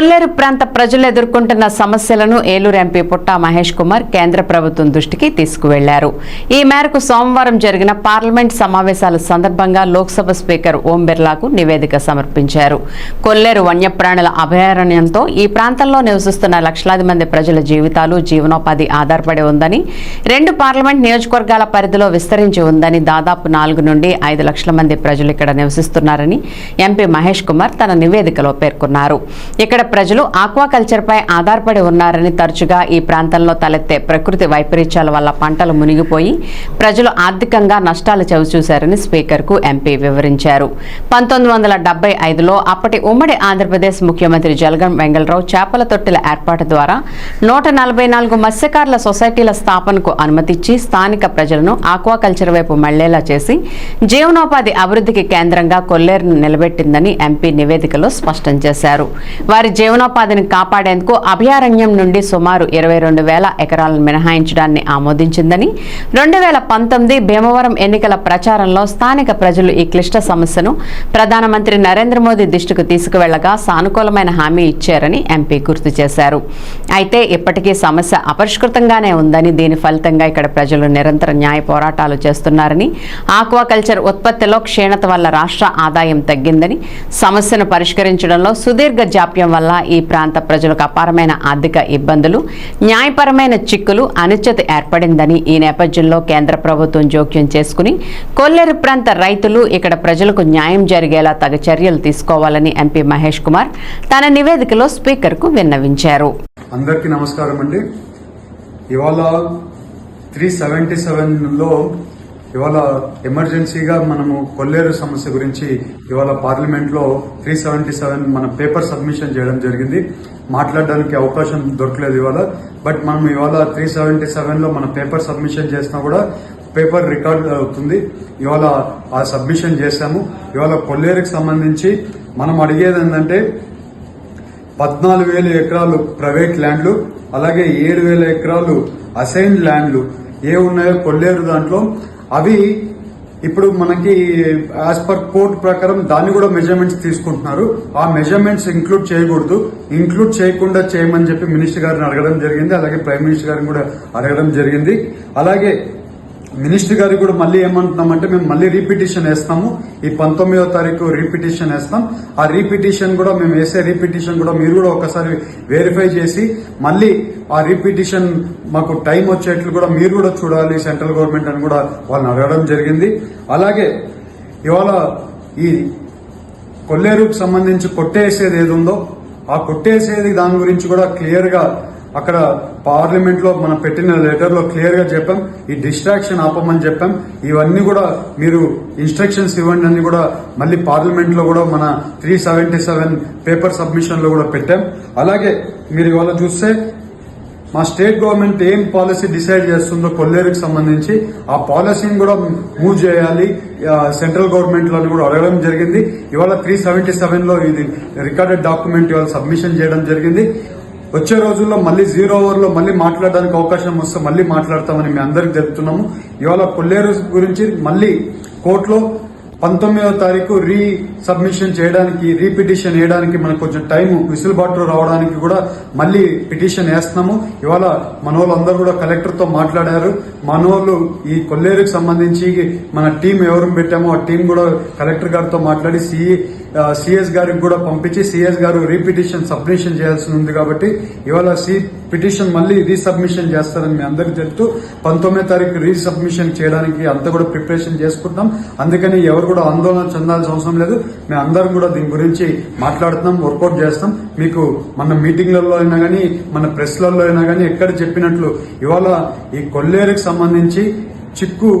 కొల్లేరు ప్రాంత ప్రజలు ఎదుర్కొంటున్న సమస్యలను ఏలూరు ఎంపీ పుట్టా మహేష్ కుమార్ కేంద్ర ప్రభుత్వం దృష్టికి తీసుకువెళ్ళారు. ఈ మేరకు సోమవారం జరిగిన పార్లమెంట్ సమావేశాల సందర్భంగా లోక్సభ స్పీకర్ ఓం బిర్లాకు నివేదిక సమర్పించారు. కొల్లేరు వన్యప్రాణుల అభయారణ్యంతో ఈ ప్రాంతంలో నివసిస్తున్న లక్షలాది మంది ప్రజల జీవితాలు జీవనోపాధి ఆధారపడి ఉందని రెండు పార్లమెంట్ నియోజకవర్గాల పరిధిలో విస్తరించి ఉందని దాదాపు నాలుగు నుండి ఐదు లక్షల మంది ప్రజలు ఇక్కడ నివసిస్తున్నారని ఎంపీ మహేష్ కుమార్ తన నివేదికలో పేర్కొన్నారు. ఇక్కడ ప్రజలు ఆక్వాకల్చర్ పై ఆధారపడి ఉన్నారని తరచుగా ఈ ప్రాంతంలో తలెత్తే ప్రకృతి వైపరీత్యాల వల్ల పంటలు మునిగిపోయి ప్రజలు ఆర్థికంగా నష్టాలు చవిచూశారని స్పీకర్కు ఎంపీ వివరించారు. పంతొమ్మిది వందల డెబ్బై ఐదులో అప్పటి ఉమ్మడి ఆంధ్రప్రదేశ్ ముఖ్యమంత్రి జలగం వెంగళరావు చేపల తొట్టెల ఏర్పాటు ద్వారా నూట నలభై నాలుగు మత్స్యకారుల సొసైటీల స్థాపనకు అనుమతిచ్చి స్థానిక ప్రజలను ఆక్వాకల్చర్ వైపు మళ్ళేలా చేసి జీవనోపాధి అభివృద్ధికి కేంద్రంగా కొల్లేరును నిలబెట్టిందని ఎంపీ నివేదికలో స్పష్టం చేశారు. వారి జీవనోపాధిని కాపాడేందుకు అభయారణ్యం నుండి సుమారు ఇరవై రెండు వేల ఎకరాలను మినహాయించడాన్ని ఆమోదించిందని రెండు వేల పంతొమ్మిది భీమవరం ఎన్నికల ప్రచారంలో స్థానిక ప్రజలు ఈ క్లిష్ట సమస్యను ప్రధానమంత్రి నరేంద్ర మోదీ దృష్టికి తీసుకువెళ్ళగా సానుకూలమైన హామీ ఇచ్చారని ఎంపీ గుర్తు చేశారు. అయితే ఇప్పటికీ సమస్య అపరిష్కృతంగానే ఉందని దీని ఫలితంగా ఇక్కడ ప్రజలు నిరంతర న్యాయ పోరాటాలు చేస్తున్నారని ఆక్వాకల్చర్ ఉత్పత్తిలో క్షీణత వల్ల రాష్ట్ర ఆదాయం తగ్గిందని సమస్యను పరిష్కరించడంలో సుదీర్ఘ జాప్యం వల్ల ఈ ప్రాంత ప్రజలకు అపారమైన ఆర్థిక ఇబ్బందులు న్యాయపరమైన చిక్కులు అనిశ్చిత ఏర్పడిందని ఈ నేపథ్యంలో కేంద్ర ప్రభుత్వం జోక్యం చేసుకుని కొల్లేరు ప్రాంత రైతులు ఇక్కడ ప్రజలకు న్యాయం జరిగేలా తగు చర్యలు తీసుకోవాలని ఎంపీ మహేష్ కుమార్ తన నివేదికలో స్పీకర్కు విన్నవించారు. అందరికీ నమస్కారం అండి ఇవాళ త్రీ సెవెంటీ సెవెన్లో ఇవాళ ఎమర్జెన్సీగా మనము కొల్లేరు సమస్య గురించి ఇవాళ పార్లమెంట్లో త్రీ సెవెంటీ సెవెన్ మన పేపర్ సబ్మిషన్ చేయడం జరిగింది. మాట్లాడడానికి అవకాశం దొరకలేదు ఇవాళ. బట్ మనం ఇవాళ త్రీ సెవెంటీ సెవెన్లో మన పేపర్ సబ్మిషన్ చేసినా కూడా పేపర్ రికార్డ్ అవుతుంది. ఇవాళ ఆ సబ్మిషన్ చేశాము. ఇవాళ కొల్లేరుకి సంబంధించి మనం అడిగేది ఏంటంటే పద్నాలుగు వేల ఎకరాలు ప్రైవేట్ ల్యాండ్లు అలాగే ఏడు వేల ఎకరాలు అసైన్ ల్యాండ్లు. ఏ ఉన్నాయో కొల్లేరు దాంట్లో అవి ఇప్పుడు మనకి యాజ్ పర్ కోర్ట్ ప్రకారం దాన్ని కూడా మెజర్మెంట్స్ తీసుకుంటున్నారు. ఆ మెజర్మెంట్స్ ఇంక్లూడ్ చేయకూడదు. ఇంక్లూడ్ చేయకుండా చేయమని చెప్పి మినిస్టర్ గారిని అడగడం జరిగింది. అలాగే ప్రైమ్ మినిస్టర్ గారిని కూడా అడగడం జరిగింది. అలాగే మినిస్టర్ గారికి కూడా మళ్ళీ ఏమంటున్నామంటే మేము మళ్ళీ రీపిటిషన్ వేస్తాము. ఈ పంతొమ్మిదో తారీఖు రీపిటిషన్ వేస్తాం. ఆ రీపిటిషన్ కూడా మేము వేసే రీపిటిషన్ కూడా మీరు కూడా ఒకసారి వెరిఫై చేసి మళ్ళీ ఆ రీపిటిషన్ మాకు టైం వచ్చేట్లు కూడా మీరు కూడా చూడాలి సెంట్రల్ గవర్నమెంట్ అని కూడా వాళ్ళని అడగడం జరిగింది. అలాగే ఇవాళ ఈ కొల్లేరుకు సంబంధించి కొట్టేసేది ఏది ఉందో ఆ కొట్టేసేది దాని గురించి కూడా క్లియర్గా అక్కడ పార్లమెంట్లో మనం పెట్టిన లెటర్లో క్లియర్గా చెప్పాం. ఈ డిస్ట్రాక్షన్ ఆపమని చెప్పాం. ఇవన్నీ కూడా మీరు ఇన్స్ట్రక్షన్స్ ఇవ్వండి అని కూడా మళ్ళీ పార్లమెంట్లో కూడా మన త్రీ సెవెంటీ సెవెన్ పేపర్ సబ్మిషన్లో కూడా పెట్టాం. అలాగే మీరు ఇవాళ చూస్తే మా స్టేట్ గవర్నమెంట్ ఏం పాలసీ డిసైడ్ చేస్తుందో కొల్లేరుకి సంబంధించి ఆ పాలసీని కూడా మూవ్ చేయాలి. సెంట్రల్ గవర్నమెంట్లో కూడా అడగడం జరిగింది. ఇవాళ త్రీ సెవెంటీ సెవెన్లో ఇది రికార్డెడ్ డాక్యుమెంట్ ఇవాళ సబ్మిషన్ చేయడం జరిగింది. వచ్చే రోజుల్లో మళ్ళీ జీరో ఓవర్లో మళ్ళీ మాట్లాడడానికి అవకాశం వస్తే మళ్ళీ మాట్లాడతామని మీ అందరికి తెలుపుతున్నాము. ఇవాళ కొల్లేరు గురించి మళ్ళీ కోర్టులో పంతొమ్మిదవ తారీఖు రీ సబ్మిషన్ చేయడానికి రీపిటిషన్ వేయడానికి మనకు కొంచెం టైం విసులుబాటు రావడానికి కూడా మళ్ళీ పిటిషన్ వేస్తున్నాము. ఇవాళ మన వాళ్ళందరూ కూడా కలెక్టర్తో మాట్లాడారు. మన వాళ్ళు ఈ కొల్లేరుకి సంబంధించి మన టీం ఎవరు పెట్టామో ఆ టీం కూడా కలెక్టర్ గారితో మాట్లాడి సిఈ సిఎస్ గారికి కూడా పంపించి సిఎస్ గారు రీపిటిషన్ సబ్మిషన్ చేయాల్సి ఉంది కాబట్టి ఇవాళ సి పిటిషన్ మళ్ళీ రీసబ్మిషన్ చేస్తారని మీ అందరికి తెలుపుతూ పంతొమ్మిదో తారీఖు రీసబ్మిషన్ చేయడానికి అంతా కూడా ప్రిపరేషన్ చేసుకుంటున్నాం. అందుకని ఎవరు కూడా ఆందోళన చెందాల్సిన అవసరం లేదు. మేము అందరం కూడా దీని గురించి మాట్లాడుతున్నాం వర్కౌట్ చేస్తాం మీకు మన మీటింగ్లలో అయినా కానీ మన ప్రెస్లలో అయినా కానీ ఎక్కడ చెప్పినట్లు ఇవాళ ఈ కొల్లేరుకి సంబంధించి చిక్కు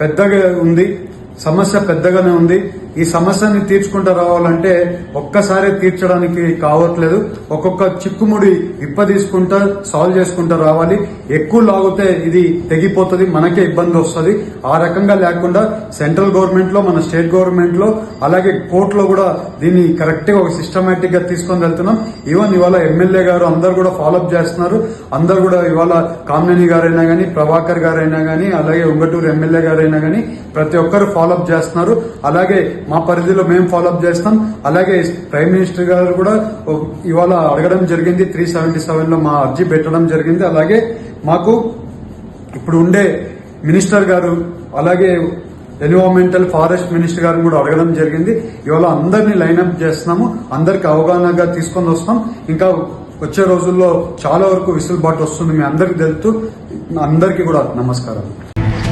పెద్దగా ఉంది సమస్య పెద్దగానే ఉంది. ఈ సమస్యని తీర్చుకుంటూ రావాలంటే ఒక్కసారి తీర్చడానికి కావట్లేదు. ఒక్కొక్క చిక్కుముడి ఇప్ప తీసుకుంటా సాల్వ్ చేసుకుంటూ రావాలి. ఎక్కువ లాగితే ఇది తెగిపోతుంది మనకే ఇబ్బంది వస్తుంది. ఆ రకంగా లేకుండా సెంట్రల్ గవర్నమెంట్లో మన స్టేట్ గవర్నమెంట్లో అలాగే కోర్టులో కూడా దీన్ని కరెక్ట్గా ఒక సిస్టమేటిక్గా తీసుకొని వెళ్తున్నాం. ఈవెన్ ఇవాళ ఎమ్మెల్యే గారు అందరు కూడా ఫాలోఅప్ చేస్తున్నారు. అందరు కూడా ఇవాళ కామినేని గారైనా గానీ ప్రభాకర్ గారైనా గానీ అలాగే ఉంగటూరు ఎమ్మెల్యే గారైనా గానీ ప్రతి ఒక్కరు ఫాలోఅప్ చేస్తున్నారు. అలాగే మా పరిధిలో మేము ఫాలోఅప్ చేస్తాం. అలాగే ప్రైమ్ మినిస్టర్ గారు కూడా ఇవాళ అడగడం జరిగింది త్రీ సెవెంటీ సెవెన్లో మా అర్జీ పెట్టడం జరిగింది. అలాగే మాకు ఇప్పుడు ఉండే మినిస్టర్ గారు అలాగే ఎన్విరాన్మెంటల్ ఫారెస్ట్ మినిస్టర్ గారిని కూడా అడగడం జరిగింది. ఇవాళ అందరినీ లైన్అప్ చేస్తున్నాము. అందరికి అవగాహనగా తీసుకొని వస్తాం. ఇంకా వచ్చే రోజుల్లో చాలా వరకు విసులుబాటు వస్తుంది. మీ అందరికి తెలుతూ అందరికీ కూడా నమస్కారం